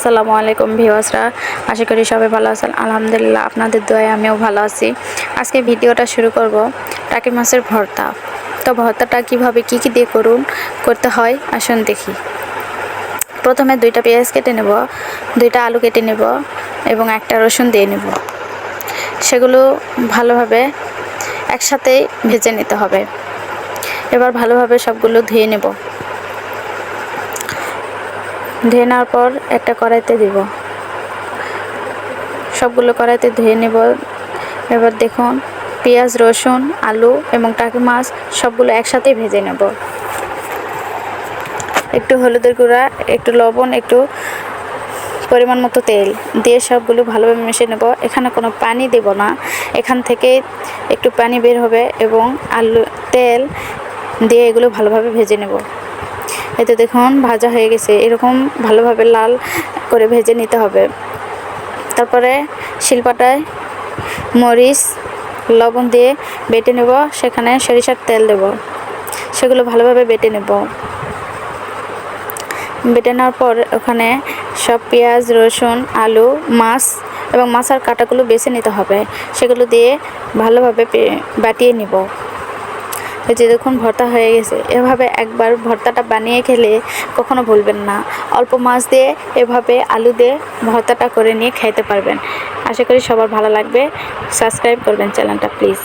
আসসালামু আলাইকুম ভিওয়াসরা আশা করি সবাই ভালো আছেন। আলহামদুলিল্লাহ, আপনাদের দোয়ায় আমিও ভালো আছি। আজকে ভিডিওটা শুরু করব টাকি মাছের ভর্তা। তো ভর্তাটা কীভাবে, কি কি দিয়ে করুন, করতে হয়, আসুন দেখি। প্রথমে দুইটা পেঁয়াজ কেটে নেব, দুইটা আলু কেটে নেব এবং একটা রসুন দিয়ে নেব। সেগুলো ভালোভাবে একসাথেই ভেজে নিতে হবে। এবার ভালোভাবে সবগুলো ধুয়ে নেব। ধুয়ে নেওয়ার পর একটা কড়াইতে দিব। সবগুলো কড়াইতে ধুয়ে নেব। এবার দেখুন, পেঁয়াজ, রসুন, আলু এবং টাকি মাছ সবগুলো একসাথেই ভেজে নেব। একটু হলুদের গুঁড়া, একটু লবণ, একটু পরিমাণ মতো তেল দিয়ে সবগুলো ভালোভাবে মিশিয়ে নেব। এখানে কোনো পানি দেব না। এখান থেকে একটু পানি বের হবে এবং আলু, তেল দিয়ে এগুলো ভালোভাবে ভেজে নেব। এতে দেখুন ভাজা হয়ে গেছে। এরকম ভালোভাবে লাল করে ভেজে নিতে হবে। তারপরে শিলপাটায় মরিচ, লবণ দিয়ে বেটে নেব, সেখানে সরিষার তেল দেব। সেগুলো ভালোভাবে বেটে নেব। বেটে নেওয়ার পর ওখানে সব পেঁয়াজ, রসুন, আলু, মাছ এবং মাছের কাঁটাগুলো বেছে নিতে হবে। সেগুলো দিয়ে ভালোভাবে বাটিয়ে নিব। এই যে দেখুন ভর্তা হয়ে গেছে, এভাবে একবার ভর্তাটা বানিয়ে খেলে কখনো ভুলবেন না। অল্প মাছ দিয়ে এভাবে আলু দিয়ে ভর্তাটা করে নিয়ে খাইতে পারবেন। আশা করি সবার ভালো লাগবে। সাবস্ক্রাইব করবেন চ্যানেলটা, প্লিজ।